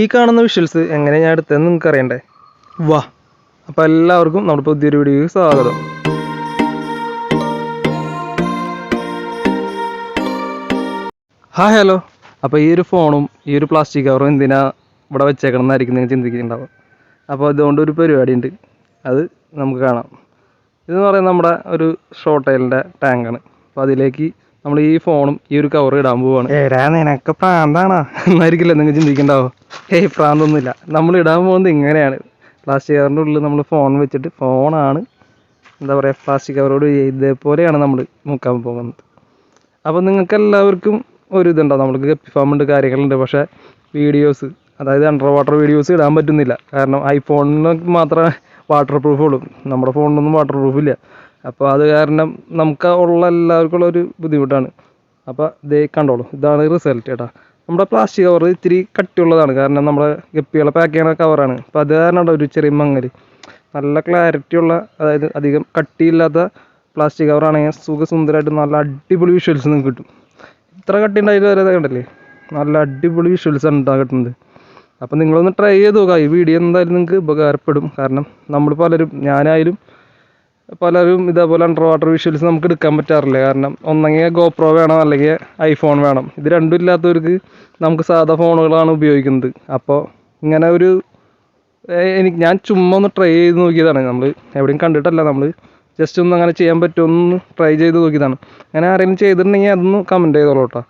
ഈ കാണുന്ന വിഷ്വൽസ് എങ്ങനെ ഞാൻ എടുത്തതെന്ന് നിങ്ങൾക്ക് അറിയണ്ടേ? വാ. അപ്പോൾ എല്ലാവർക്കും നമ്മുടെ പുതിയൊരു വീഡിയോയ്ക്ക് സ്വാഗതം. Hi hello. അപ്പോൾ ഈ ഒരു ഫോണും ഈ ഒരു പ്ലാസ്റ്റിക് കവറും എന്തിനാ ഇവിടെ വെച്ചേക്കണം എന്നായിരിക്കും നിങ്ങൾ ചിന്തിക്കുന്നുണ്ടാവുക. അപ്പോൾ അതുകൊണ്ട് ഒരു പരിപാടി ഉണ്ട് അത് നമുക്ക് കാണാം. ഇതെന്ന് പറയുന്നത് നമ്മുടെ ഒരു ഷോർട്ടൈലിന്റെ ടാങ്കാണ് അപ്പോൾ അതിലേക്ക് നമ്മൾ ഈ ഫോണും ഈ ഒരു കവർ ഇടാൻ പോവാണ്. ഏടാ നിനക്ക് പ്രാന്താണോ? എന്നായിരിക്കില്ല നിങ്ങൾ ചിന്തിക്കണ്ടാവോ? ഏയ് പ്രാന്തൊന്നുമില്ല. നമ്മൾ ഇടാൻ പോകുന്നത് ഇങ്ങനെയാണ്. പ്ലാസ്റ്റിക് കവറിന്റെ ഉള്ളിൽ നമ്മൾ ഫോൺ വെച്ചിട്ട് ഫോണാണ് എന്താ പറയുക പ്ലാസ്റ്റിക് കവറോട് ഇതേപോലെയാണ് നമ്മൾ മുക്കാൻ പോകുന്നത്. അപ്പോൾ നിങ്ങൾക്ക് എല്ലാവർക്കും ഒരു ഇതുണ്ടാവും നമ്മൾക്ക് ഗപ്പി ഫാം ഉണ്ട് കാര്യങ്ങളുണ്ട് പക്ഷേ വീഡിയോസ് അതായത് അണ്ടർ വാട്ടർ വീഡിയോസ് ഇടാൻ പറ്റുന്നില്ല. കാരണം ഐഫോണിന് മാത്രമേ വാട്ടർ പ്രൂഫ് ഉള്ളൂ. നമ്മുടെ ഫോണിനൊന്നും വാട്ടർ പ്രൂഫ് ഇല്ല. അപ്പോൾ അത് കാരണം നമുക്ക് ഉള്ള എല്ലാവർക്കും ഉള്ള ഒരു ബുദ്ധിമുട്ടാണ്. അപ്പോൾ ദേ കണ്ടോളൂ ഇതാണ് റിസൾട്ട് കേട്ടോ. നമ്മുടെ പ്ലാസ്റ്റിക് കവർ ഇത്തിരി കട്ടിയുള്ളതാണ് കാരണം നമ്മുടെ ഗപ്പികളെ പാക്ക് ചെയ്യുന്ന കവറാണ് അപ്പോൾ അത് കാരണം ഒരു ചെറിയ മങ്ങൽ നല്ല ക്ലാരിറ്റി ഉള്ള അതായത് അധികം കട്ടിയില്ലാത്ത പ്ലാസ്റ്റിക് കവറാണെങ്കിൽ സുഖസുന്ദരമായിട്ട് നല്ല അടിപൊളി വിഷ്വൽസ് നിങ്ങൾക്ക് കിട്ടും. ഇത്ര കട്ടി ഉണ്ടായിട്ട് വരെ കണ്ടല്ലേ? നല്ല അടിപൊളി വിഷ്വൽസ് ആണ് ഉണ്ടാകും കിട്ടുന്നത്. അപ്പം നിങ്ങളൊന്ന് ട്രൈ ചെയ്ത് നോക്കുക ഈ വീഡിയോ എന്തായാലും നിങ്ങൾക്ക് ഉപകാരപ്പെടും. കാരണം നമ്മൾ പലരും ഞാനായാലും പലരും ഇതേപോലെ അണ്ടർ വാട്ടർ വിഷ്വൽസ് നമുക്ക് എടുക്കാൻ പറ്റാറില്ല. കാരണം ഒന്നെങ്കിൽ ഗോപ്രോ വേണം അല്ലെങ്കിൽ ഐഫോൺ വേണം. ഇത് രണ്ടും ഇല്ലാത്തവർക്ക് നമുക്ക് സാധാ ഫോണുകളാണ് ഉപയോഗിക്കുന്നത്. അപ്പോൾ ഇങ്ങനെ ഒരു എനിക്ക് ഞാൻ ചുമ്മാ ഒന്ന് ട്രൈ ചെയ്ത് നോക്കിയതാണ്. നമ്മൾ എവിടെയും കണ്ടിട്ടല്ല നമ്മൾ ജസ്റ്റ് ഒന്ന് അങ്ങനെ ചെയ്യാൻ പറ്റുമെന്ന് ട്രൈ ചെയ്ത് നോക്കിയതാണ്. അങ്ങനെ ആരെങ്കിലും ചെയ്തിട്ടുണ്ടെങ്കിൽ അതൊന്ന് കമന്റ് ചെയ്തോളൂ കേട്ടോ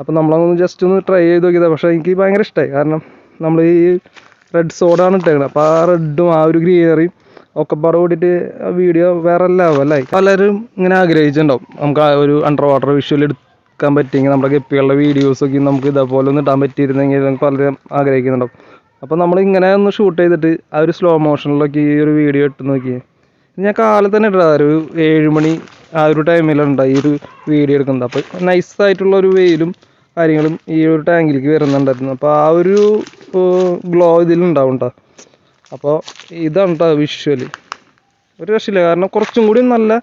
അപ്പോൾ നമ്മളൊന്ന് ജസ്റ്റ് ഒന്ന് ട്രൈ ചെയ്ത് നോക്കിയതാണ്. പക്ഷേ എനിക്ക് ഭയങ്കര ഇഷ്ടമായി കാരണം നമ്മൾ ഈ റെഡ് സോഡാണ് ഇട്ടേക്കുന്നത് അപ്പോൾ ആ റെഡും ആ ഒരു ഗ്രീനറിയും ഒക്കെ പറ കൂടിയിട്ട് വീഡിയോ വേറെ ലെവലായി പലരും ഇങ്ങനെ ആഗ്രഹിച്ചിട്ടുണ്ടാവും. നമുക്ക് ആ ഒരു അണ്ടർ വാട്ടർ വിഷ്വൽ എടുക്കാൻ പറ്റിയെങ്കിൽ നമ്മുടെ ഗപ്പികളുടെ വീഡിയോസൊക്കെ നമുക്ക് ഇതേപോലെ ഒന്ന് ഇടാൻ പറ്റിയിരുന്നെങ്കിൽ പലരും ആഗ്രഹിക്കുന്നുണ്ടാവും. അപ്പോൾ നമ്മൾ ഇങ്ങനെ ഒന്ന് ഷൂട്ട് ചെയ്തിട്ട് ആ ഒരു സ്ലോ മോഷനിലൊക്കെ ഈ ഒരു വീഡിയോ ഇട്ട് നോക്കിയേ ഞാൻ കാലത്ത് തന്നെ ഇട്ടാ ഒരു ഏഴ് മണി ആ ഒരു ടൈമിലുണ്ട് ഈ ഒരു വീഡിയോ എടുക്കുന്നത്. അപ്പോൾ നൈസായിട്ടുള്ള ഒരു വെയിലും കാര്യങ്ങളും ഈ ഒരു ടാങ്കിലേക്ക് വരുന്നുണ്ടായിരുന്നു. അപ്പോൾ ആ ഒരു ഗ്ലോ ഇതിലുണ്ടാവും കേട്ടോ അപ്പോൾ ഇതാണ് കേട്ടോ വിഷ്വൽ ഒരു രക്ഷയില്ല. കാരണം കുറച്ചും കൂടി നല്ല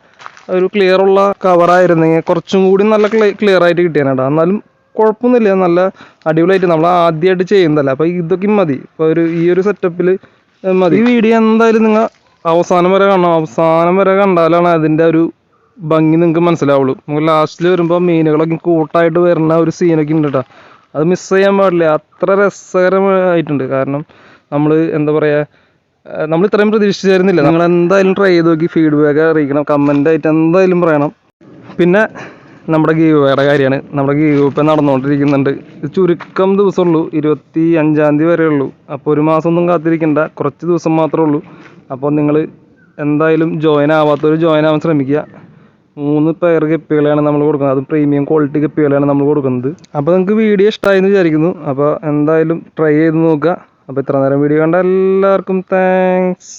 ഒരു ക്ലിയർ ഉള്ള കവറായിരുന്നെങ്കിൽ കുറച്ചും കൂടി നല്ല ക്ലിയർ ആയിട്ട് കിട്ടിയാണ് എന്നാലും കുഴപ്പമൊന്നുമില്ല. നല്ല അടിപൊളിയായിട്ട് നമ്മൾ ആദ്യമായിട്ട് ചെയ്യുന്നതല്ല. അപ്പോൾ ഇതൊക്കെ മതി. ഇപ്പോൾ ഒരു ഈ ഒരു സെറ്റപ്പിൽ മതി. ഈ വീഡിയോ എന്തായാലും നിങ്ങൾ അവസാനം വരെ കാണണം. അവസാനം വരെ കണ്ടാലാണ് അതിന്റെ ഒരു ഭംഗി നിങ്ങൾക്ക് മനസ്സിലാവുള്ളൂ. നമുക്ക് ലാസ്റ്റിൽ വരുമ്പോൾ മീനുകളൊക്കെ കൂട്ടായിട്ട് വരുന്ന ഒരു സീനൊക്കെ ഉണ്ട് കേട്ടോ അത് മിസ് ചെയ്യാൻ പാടില്ല. അത്ര രസകരമായിട്ടുണ്ട്. കാരണം നമ്മൾ എന്താ പറയുക നമ്മൾ ഇത്രയും പ്രതീക്ഷിച്ചായിരുന്നില്ല നിങ്ങൾ എന്തായാലും ട്രൈ ചെയ്ത് നോക്കി ഫീഡ്ബാക്ക് അറിയിക്കണം കമന്റ് ആയിട്ട് എന്തായാലും പറയണം. പിന്നെ നമ്മുടെ ഗീവയുടെ കാര്യമാണ്. നമ്മുടെ ഗീവ് ഇപ്പം നടന്നുകൊണ്ടിരിക്കുന്നുണ്ട്. ചുരുക്കം ദിവസമുള്ളൂ ഇരുപത്തി അഞ്ചാം തീയതി വരെ ഉള്ളൂ. അപ്പോൾ ഒരു മാസം ഒന്നും കാത്തിരിക്കണ്ട കുറച്ച് ദിവസം മാത്രമേ ഉള്ളൂ. അപ്പോൾ നിങ്ങൾ എന്തായാലും ജോയിൻ ആവാത്തവർ ജോയിൻ ആവാൻ ശ്രമിക്കുക. മൂന്ന് പെയർ ഗപ്പികളെയാണ് നമ്മൾ കൊടുക്കുന്നത്. അത് പ്രീമിയം ക്വാളിറ്റി ഗപ്പികളെയാണ് നമ്മൾ കൊടുക്കുന്നത്. അപ്പോൾ നിങ്ങൾക്ക് വീഡിയോ ഇഷ്ടമായി എന്ന് വിചാരിക്കുന്നു. അപ്പോൾ എന്തായാലും ട്രൈ ചെയ്ത് നോക്കുക. അപ്പോൾ ഇത്ര നേരം വീഡിയോ കണ്ട എല്ലാവർക്കും താങ്ക്സ്